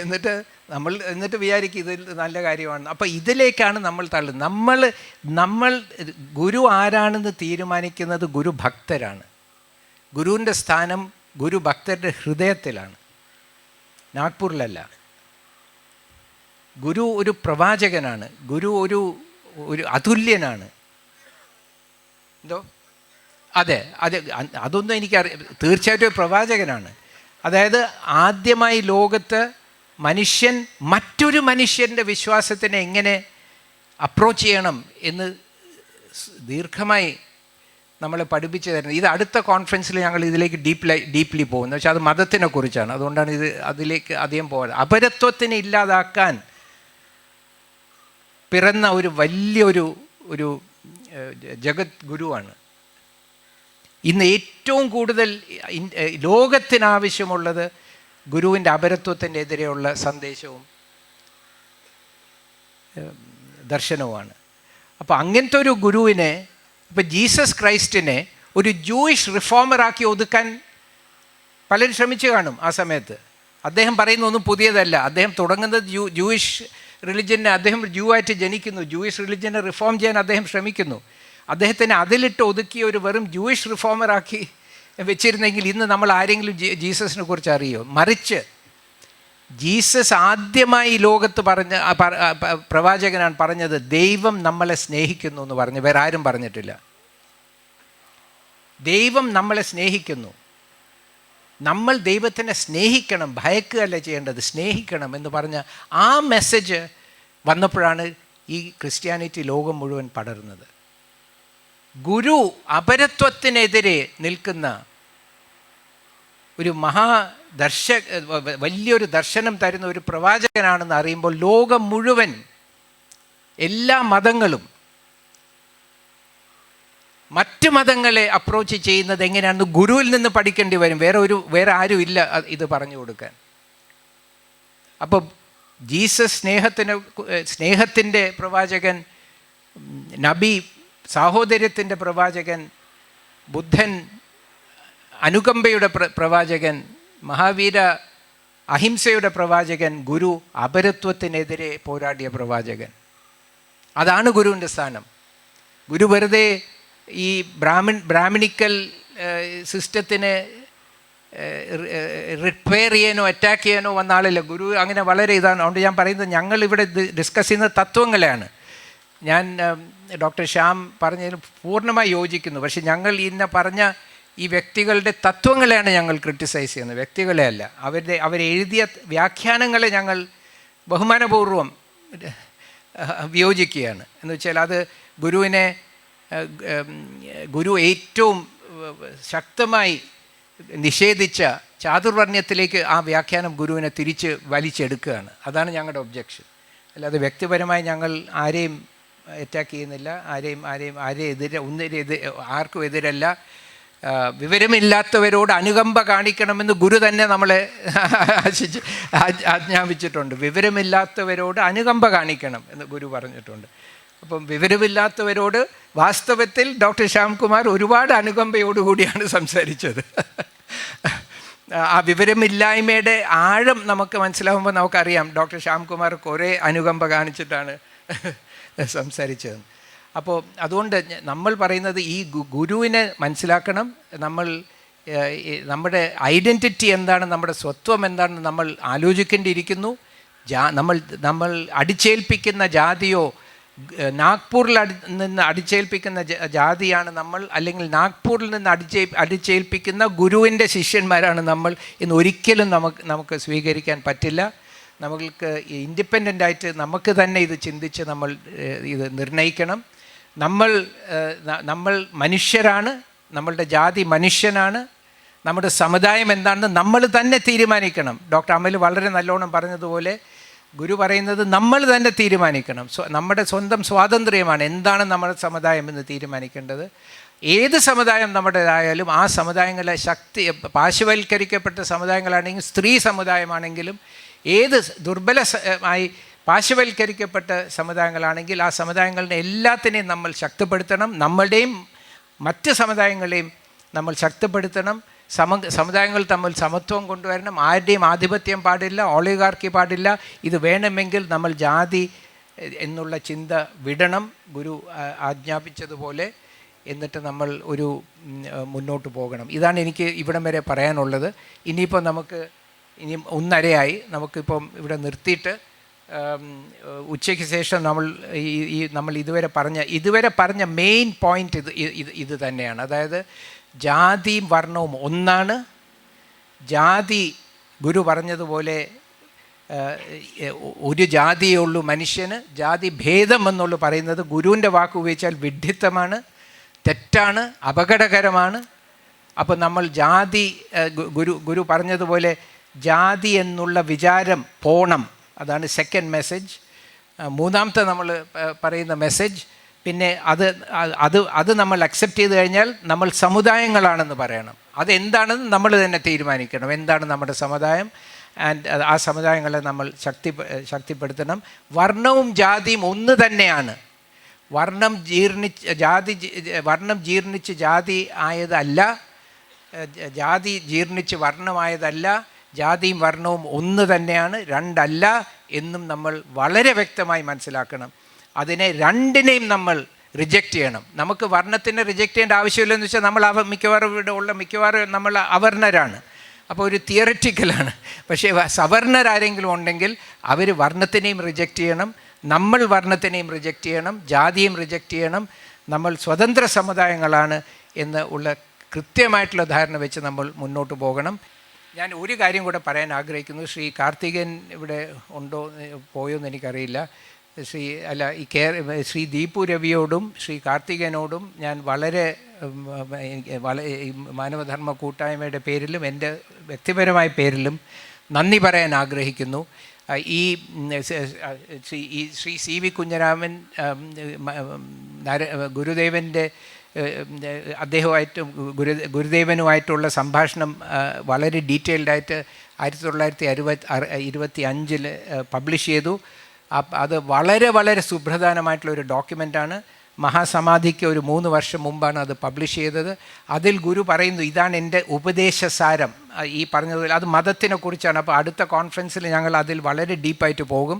എന്നിട്ട് നമ്മൾ എന്നിട്ട് വിചാരിക്കും ഇതിൽ നല്ല കാര്യമാണ്. അപ്പോൾ ഇതിലേക്കാണ് നമ്മൾ തള്ളുന്നത്. നമ്മൾ നമ്മൾ ഗുരു ആരാണെന്ന് തീരുമാനിക്കുന്നത് ഗുരു ഭക്തരാണ്. ഗുരുവിന്റെ സ്ഥാനം ഗുരു ഭക്തരുടെ ഹൃദയത്തിലാണ്. നാഗ്പൂരിലല്ല. ഗുരു ഒരു പ്രവാചകനാണ്. ഗുരു ഒരു ഒരു അതുല്യനാണ്. എന്തോ? അതെ അത് അതൊന്നും എനിക്കറി തീർച്ചയായിട്ടും ഒരു പ്രവാചകനാണ്. അതായത് ആദ്യമായി ലോകത്ത് മനുഷ്യൻ മറ്റൊരു മനുഷ്യന്റെ വിശ്വാസത്തിനെ എങ്ങനെ അപ്രോച്ച് ചെയ്യണം എന്ന് ദീർഘമായി നമ്മളെ പഠിപ്പിച്ചു തരുന്നത്. ഇത് അടുത്ത കോൺഫറൻസിൽ ഞങ്ങൾ ഇതിലേക്ക് ഡീപ്ലി ഡീപ്ലി പോകുന്നത് പക്ഷേ അത് മതത്തിനെ കുറിച്ചാണ്. അതുകൊണ്ടാണ് ഇത് അതിലേക്ക് അധികം പോകാറ് അപരത്വത്തിനെ ഇല്ലാതാക്കാൻ പിറന്ന ഒരു വലിയൊരു ഒരു ജഗത് ഗുരുവാണ് ഇന്ന് ഏറ്റവും കൂടുതൽ ലോകത്തിനാവശ്യമുള്ളത് ഗുരുവിന്റെ അപരത്വത്തിന്റെ എതിരെയുള്ള സന്ദേശവും ദർശനവുമാണ്. അപ്പോൾ അങ്ങനത്തെ ഒരു ഗുരുവിനെ ഇപ്പോൾ ജീസസ് ക്രൈസ്റ്റിനെ ഒരു ജൂയിഷ് റിഫോമറാക്കി ഒതുക്കാൻ പലരും ശ്രമിച്ചു കാണും ആ സമയത്ത്. അദ്ദേഹം പറയുന്ന ഒന്നും പുതിയതല്ല. അദ്ദേഹം തുടങ്ങുന്നത് ജൂ ജൂയിഷ് റിലിജനെ അദ്ദേഹം ജൂ ആയിട്ട് ജനിക്കുന്നു. ജൂയിഷ് റിലിജനെ റിഫോം ചെയ്യാൻ അദ്ദേഹം ശ്രമിക്കുന്നു. അദ്ദേഹത്തിനെ അതിലിട്ട് ഒതുക്കിയ ഒരു വെറും ജൂയിഷ് റിഫോമറാക്കി വെച്ചിരുന്നെങ്കിൽ ഇന്ന് നമ്മൾ ആരെങ്കിലും ജീസസിനെ കുറിച്ച് അറിയോ? മറിച്ച് ജീസസ് ആദ്യമായി ലോകത്ത് പറഞ്ഞ പ്രവാചകനാണ് പറഞ്ഞത് ദൈവം നമ്മളെ സ്നേഹിക്കുന്നു എന്ന് പറഞ്ഞു. വേറെ ആരും പറഞ്ഞിട്ടില്ല. ദൈവം നമ്മളെ സ്നേഹിക്കുന്നു. നമ്മൾ ദൈവത്തിനെ സ്നേഹിക്കണം ഭയക്കുകയല്ല ചെയ്യേണ്ടത് സ്നേഹിക്കണം എന്ന് പറഞ്ഞ ആ മെസ്സേജ് വന്നപ്പോഴാണ് ഈ ക്രിസ്ത്യാനിറ്റി ലോകം മുഴുവൻ പടർന്നത്. ഗുരു അപരത്വത്തിനെതിരെ നിൽക്കുന്ന ഒരു മഹാദർശ വലിയൊരു ദർശനം തരുന്ന ഒരു പ്രവാചകനാണെന്ന് അറിയുമ്പോൾ ലോകം മുഴുവൻ എല്ലാ മതങ്ങളും മറ്റ് മതങ്ങളെ അപ്രോച്ച് ചെയ്യുന്നത് എങ്ങനെയാണെന്ന് ഗുരുവിൽ നിന്ന് പഠിക്കേണ്ടി വരും. വേറെ ഒരു വേറെ ആരും ഇല്ല ഇത് പറഞ്ഞു കൊടുക്കാൻ. അപ്പോൾ ജീസസ് സ്നേഹത്തിന് സ്നേഹത്തിന്റെ പ്രവാചകൻ നബി സാഹോദര്യത്തിന്റെ പ്രവാചകൻ ബുദ്ധൻ അനുകമ്പയുടെ പ്ര പ്രവാചകൻ മഹാവീര അഹിംസയുടെ പ്രവാചകൻ ഗുരു അപരത്വത്തിനെതിരെ പോരാടിയ പ്രവാചകൻ. അതാണ് ഗുരുവിന്റെ സ്ഥാനം. ഗുരു വെറുതെ ഈ ബ്രാഹ്മിൺ ബ്രാഹ്മണിക്കൽ സിസ്റ്റത്തിനെ റിപ്പയർ ചെയ്യാനോ അറ്റാക്ക് ചെയ്യാനോ വന്ന ആളില്ല. ഗുരു അങ്ങനെ വളരെ ഇതാണ്. അതുകൊണ്ട് ഞാൻ പറയുന്നത് ഞങ്ങൾ ഇവിടെ ഡിസ്കസ് ചെയ്യുന്ന തത്വങ്ങളെയാണ്. ഞാൻ ഡോക്ടർ ശ്യാം പറഞ്ഞതിന് പൂർണമായി യോജിക്കുന്നു. പക്ഷെ ഞങ്ങൾ ഇന്ന പറഞ്ഞ ഈ വ്യക്തികളുടെ തത്വങ്ങളെയാണ് ഞങ്ങൾ ക്രിട്ടിസൈസ് ചെയ്യുന്നത്. വ്യക്തികളെ അല്ല. അവരുടെ അവരെഴുതിയ വ്യാഖ്യാനങ്ങളെ ഞങ്ങൾ ബഹുമാനപൂർവം വിയോജിക്കുകയാണ്. എന്ന് വെച്ചാൽ അത് ഗുരുവിനെ ഗുരു ഏറ്റവും ശക്തമായി നിഷേധിച്ച ചാതുർവർണ്യത്തിലേക്ക് ആ വ്യാഖ്യാനം ഗുരുവിനെ തിരിച്ച് വലിച്ചെടുക്കുകയാണ്. അതാണ് ഞങ്ങളുടെ ഒബ്ജക്ഷൻ അല്ലാതെ വ്യക്തിപരമായി ഞങ്ങൾ ആരെയും അറ്റാക്ക് ചെയ്യുന്നില്ല. ആരെയും ആരെയും ആരെയും എതിരെ ഒന്നിനെതിരെ ആർക്കും എതിരല്ല. വിവരമില്ലാത്തവരോട് അനുകമ്പ കാണിക്കണമെന്ന് ഗുരു തന്നെ നമ്മളെ ആശിച്ച് ആജ്ഞ- ആജ്ഞാപിച്ചിട്ടുണ്ട്. വിവരമില്ലാത്തവരോട് അനുകമ്പ കാണിക്കണം എന്ന് ഗുരു പറഞ്ഞിട്ടുണ്ട്. അപ്പം വിവരമില്ലാത്തവരോട് വാസ്തവത്തിൽ ഡോക്ടർ ശ്യാംകുമാർ ഒരുപാട് അനുകമ്പയോടുകൂടിയാണ് സംസാരിച്ചത്. ആ വിവരമില്ലായ്മയുടെ ആഴം നമുക്ക് മനസ്സിലാവുമ്പോൾ നമുക്കറിയാം. ഡോക്ടർ ശ്യാംകുമാർ കുറേ അനുകമ്പ കാണിച്ചിട്ടാണ് സംസാരിച്ചത്. അപ്പോൾ അതുകൊണ്ട് നമ്മൾ പറയുന്നത് ഈ ഗുരുവിനെ മനസ്സിലാക്കണം. നമ്മൾ നമ്മുടെ ഐഡന്റിറ്റി എന്താണ് നമ്മുടെ സ്വത്വം എന്താണെന്ന് നമ്മൾ ആലോചിക്കേണ്ടിയിരിക്കുന്നു. ജാ നമ്മൾ നമ്മൾ അടിച്ചേൽപ്പിക്കുന്ന ജാതിയോ നാഗ്പൂരിൽ അടി നിന്ന് അടിച്ചേൽപ്പിക്കുന്ന ജാതിയാണ് നമ്മൾ അല്ലെങ്കിൽ നാഗ്പൂരിൽ നിന്ന് അടിച്ചേ അടിച്ചേൽപ്പിക്കുന്ന ഗുരുവിന്റെ ശിഷ്യന്മാരാണ് നമ്മൾ എന്ന് ഒരിക്കലും നമുക്ക് നമുക്ക് സ്വീകരിക്കാൻ പറ്റില്ല. നമ്മൾക്ക് ഇൻഡിപെൻഡന്റ് ആയിട്ട് നമുക്ക് തന്നെ ഇത് ചിന്തിച്ച് നമ്മൾ ഇത് നിർണയിക്കണം നമ്മൾ നമ്മൾ മനുഷ്യരാണ് നമ്മളുടെ ജാതി മനുഷ്യനാണ് നമ്മുടെ സമുദായം എന്താണെന്ന് നമ്മൾ തന്നെ തീരുമാനിക്കണം. ഡോക്ടർ അമൽ വളരെ നല്ലോണം പറഞ്ഞതുപോലെ ഗുരു പറയുന്നത് നമ്മൾ തന്നെ തീരുമാനിക്കണം. നമ്മുടെ സ്വന്തം സ്വാതന്ത്ര്യമാണ് എന്താണ് നമ്മുടെ സമുദായം എന്ന് തീരുമാനിക്കേണ്ടത്. ഏത് സമുദായം നമ്മുടേതായാലും ആ സമുദായങ്ങളെ ശക്തി പാശുവൽക്കരിക്കപ്പെട്ട സമുദായങ്ങളാണെങ്കിലും സ്ത്രീ സമുദായമാണെങ്കിലും ഏത് ദുർബല ആയി പാശ്വവൽക്കരിക്കപ്പെട്ട സമുദായങ്ങളാണെങ്കിൽ ആ സമുദായങ്ങളുടെ എല്ലാത്തിനെയും നമ്മൾ ശക്തിപ്പെടുത്തണം. നമ്മളുടെയും മറ്റ് സമുദായങ്ങളെയും നമ്മൾ ശക്തിപ്പെടുത്തണം. സമ സമുദായങ്ങൾ തമ്മിൽ സമത്വം കൊണ്ടുവരണം. ആരുടെയും ആധിപത്യം പാടില്ല ഓളികാർക്കി പാടില്ല. ഇത് വേണമെങ്കിൽ നമ്മൾ ജാതി എന്നുള്ള ചിന്ത വിടണം. ഗുരു ആജ്ഞാപിച്ചതുപോലെ എന്നിട്ട് നമ്മൾ ഒരു മുന്നോട്ട് പോകണം. ഇതാണ് എനിക്ക് ഇവിടം വരെ പറയാനുള്ളത്. ഇനിയിപ്പോൾ നമുക്ക് ഇനി ഒന്നരയായി നമുക്കിപ്പം ഇവിടെ നിർത്തിയിട്ട് ഉച്ചയ്ക്ക് ശേഷം നമ്മൾ ഈ ഈ നമ്മൾ ഇതുവരെ പറഞ്ഞ ഇതുവരെ പറഞ്ഞ മെയിൻ പോയിന്റ് ഇത് ഇത് ഇത് തന്നെയാണ്. അതായത് ജാതിയും വർണവും ഒന്നാണ്. ജാതി ഗുരു പറഞ്ഞതുപോലെ ഒരു ജാതിയേ ഉള്ളൂ മനുഷ്യന്. ജാതി ഭേദം എന്നുള്ളു പറയുന്നത് ഗുരുവിന്റെ വാക്ക് ഉപയോഗിച്ചാൽ വിഡ്ഢിത്തമാണ് തെറ്റാണ് അപകടകരമാണ്. അപ്പോൾ നമ്മൾ ജാതി ഗുരു ഗുരു പറഞ്ഞതുപോലെ ജാതി എന്നുള്ള വിചാരം പോണം. അതാണ് സെക്കൻഡ് മെസ്സേജ് മൂന്നാമത്തെ നമ്മൾ പറയുന്ന മെസ്സേജ് പിന്നെ അത് അത് അത് നമ്മൾ അക്സെപ്റ്റ് ചെയ്ത് കഴിഞ്ഞാൽ നമ്മൾ സമുദായങ്ങളാണെന്ന് പറയണം. അതെന്താണെന്ന് നമ്മൾ തന്നെ തീരുമാനിക്കണം. എന്താണ് നമ്മുടെ സമുദായം? ആൻഡ് ആ സമുദായങ്ങളെ നമ്മൾ ശക്തി ശക്തിപ്പെടുത്തണം. വർണവും ജാതിയും ഒന്ന് തന്നെയാണ്. വർണം ജീർണിച്ച് ജാതി വർണം ജീർണിച്ച് ജാതി ആയതല്ല ജാതി ജീർണിച്ച് വർണമായതല്ല ജാതിയും വർണവും ഒന്ന് തന്നെയാണ് രണ്ടല്ല എന്നും നമ്മൾ വളരെ വ്യക്തമായി മനസ്സിലാക്കണം. അതിനെ രണ്ടിനെയും നമ്മൾ റിജക്റ്റ് ചെയ്യണം. നമുക്ക് വർണത്തിനെ റിജക്റ്റ് ചെയ്യേണ്ട ആവശ്യമില്ലെന്ന് വെച്ചാൽ നമ്മൾ അവ മിക്കവാറും ഇവിടെ ഉള്ള മിക്കവാറും നമ്മൾ അവർണരാണ്. അപ്പോൾ ഒരു തിയററ്റിക്കലാണ് പക്ഷേ സവർണരാരെങ്കിലും ഉണ്ടെങ്കിൽ അവർ വർണത്തിനെയും റിജക്റ്റ് ചെയ്യണം നമ്മൾ വർണത്തിനെയും റിജക്റ്റ് ചെയ്യണം ജാതിയും റിജക്റ്റ് ചെയ്യണം നമ്മൾ സ്വതന്ത്ര സമുദായങ്ങളാണ് എന്ന് ഉള്ള കൃത്യമായിട്ടുള്ള ധാരണ വെച്ച് നമ്മൾ മുന്നോട്ട് പോകണം. ഞാൻ ഒരു കാര്യം കൂടെ പറയാൻ ആഗ്രഹിക്കുന്നു. ശ്രീ കാർത്തികൻ ഇവിടെ ഉണ്ടോ പോയോ എന്ന് എനിക്കറിയില്ല. ശ്രീ അല്ല ഈ കേ ശ്രീ ദീപു രവിയോടും ശ്രീ കാർത്തികനോടും ഞാൻ വളരെ ഉം, എനിക്ക് വള- ഈ മാനവധർമ്മ കൂട്ടായ്മയുടെ പേരിലും എന്റെ വ്യക്തിപരമായ പേരിലും നന്ദി പറയാൻ ആഗ്രഹിക്കുന്നു. ഈ ശ്രീ ഈ ശ്രീ സി വി കുഞ്ഞരാമൻ ഗുരുദേവന്റെ ഏഹ്, അദ്ദേഹമായിട്ടും ഗുരു ഗുരുദേവനുമായിട്ടുള്ള സംഭാഷണം വളരെ ഡീറ്റെയിൽഡായിട്ട് ആയിരത്തി തൊള്ളായിരത്തി അറുപത്തി ഇരുപത്തി അഞ്ചിൽ പബ്ലിഷ് ചെയ്തു. അത് വളരെ വളരെ സുപ്രധാനമായിട്ടുള്ള ഒരു ഡോക്യുമെന്റാണ് മഹാസമാധിക്ക് ഒരു മൂന്ന് വർഷം മുമ്പാണ് അത് പബ്ലിഷ് ചെയ്തത്. അതിൽ ഗുരു പറയുന്നു ഇതാണ് എന്റെ ഉപദേശസാരം. ഈ പറഞ്ഞതുപോലെ അത് മതത്തിനെ കുറിച്ചാണ്. അപ്പോൾ അടുത്ത കോൺഫറൻസിൽ ഞങ്ങൾ അതിൽ വളരെ ഡീപ്പായിട്ട് പോകും.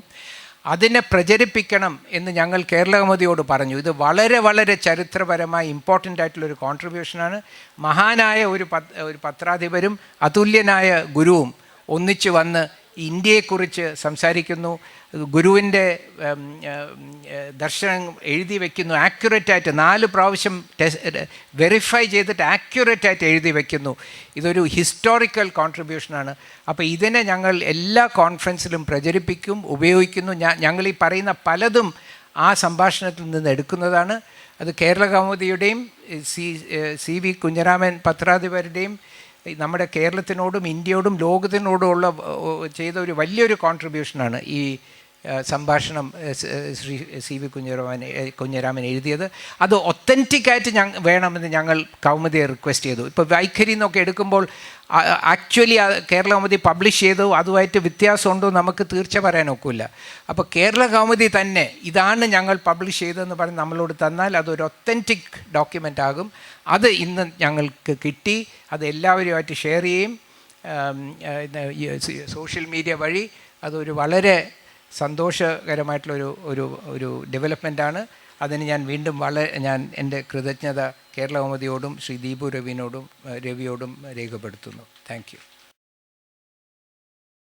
അതിനെ പ്രചരിപ്പിക്കണം എന്ന് ഞങ്ങൾ കേരളകമതിയോട് പറഞ്ഞു. ഇത് വളരെ വളരെ ചരിത്രപരമായി ഇമ്പോർട്ടന്റ് ആയിട്ടുള്ളൊരു കോൺട്രിബ്യൂഷനാണ് മഹാനായ ഒരു ഒരു പത്രാധിപരും അതുല്യനായ ഗുരുവും ഒന്നിച്ചു വന്ന് ഇന്ത്യയെക്കുറിച്ച് സംസാരിക്കുന്നു. ഗുരുവിന്റെ ദർശനം എഴുതി വെക്കുന്നു ആക്യുറേറ്റ് ആയിട്ട് നാല് പ്രാവശ്യം വെരിഫൈ ചെയ്തിട്ട് ആക്യുറേറ്റ് ആയിട്ട് എഴുതി വെക്കുന്നു. ഇതൊരു ഹിസ്റ്റോറിക്കൽ കോൺട്രിബ്യൂഷനാണ് അപ്പോൾ ഇതിനെ ഞങ്ങൾ എല്ലാ കോൺഫറൻസിലും പ്രചരിപ്പിക്കും ഉപയോഗിക്കുന്നു. ഞങ്ങൾ ഈ പറയുന്ന പലതും ആ സംഭാഷണത്തിൽ നിന്ന് എടുക്കുന്നതാണ്. അത് കേരള കൗമുദിയുടെയും സി സി വി കുഞ്ഞരാമൻ പത്രാധിപരുടെയും നമ്മുടെ കേരളത്തിനോടും ഇന്ത്യയോടും ലോകത്തിനോടുമുള്ള ഉള്ള ചെയ്ത ഒരു വലിയൊരു കോൺട്രിബ്യൂഷനാണ് ഈ സംഭാഷണം ശ്രീ സി വി കുഞ്ഞുരാമൻ കുഞ്ഞുരാമൻ എഴുതിയത്. അത് ഒത്തന്റിക്കായിട്ട് ഞങ്ങൾ വേണമെന്ന് ഞങ്ങൾ കൗമുദിയെ റിക്വസ്റ്റ് ചെയ്തു. ഇപ്പോൾ വൈഖരി എന്നൊക്കെ എടുക്കുമ്പോൾ ആക്ച്വലി കേരള കൗമുദി പബ്ലിഷ് ചെയ്തു. അതുമായിട്ട് വ്യത്യാസമുണ്ടോ നമുക്ക് തീർച്ച പറയാൻ ഒക്കില്ല. അപ്പോൾ കേരള കൗമുദി തന്നെ ഇതാണ് ഞങ്ങൾ പബ്ലിഷ് ചെയ്തതെന്ന് പറഞ്ഞ് നമ്മളോട് തന്നാൽ അതൊരു ഒത്തന്റിക് ഡോക്യുമെന്റ് ആകും. അത് ഇന്ന് ഞങ്ങൾക്ക് കിട്ടി. അത് എല്ലാവരുമായിട്ട് ഷെയർ ചെയ്യും. സോഷ്യൽ മീഡിയ വഴി അതൊരു വളരെ സന്തോഷകരമായിട്ടുള്ളൊരു ഒരു ഒരു ഒരു ഡെവലപ്മെന്റാണ് അതിന് ഞാൻ വീണ്ടും വളരെ ഞാൻ എന്റെ കൃതജ്ഞത കേരള കൗമുദിയോടും ശ്രീ ദീപു രവിനോടും രവിയോടും രേഖപ്പെടുത്തുന്നു. താങ്ക്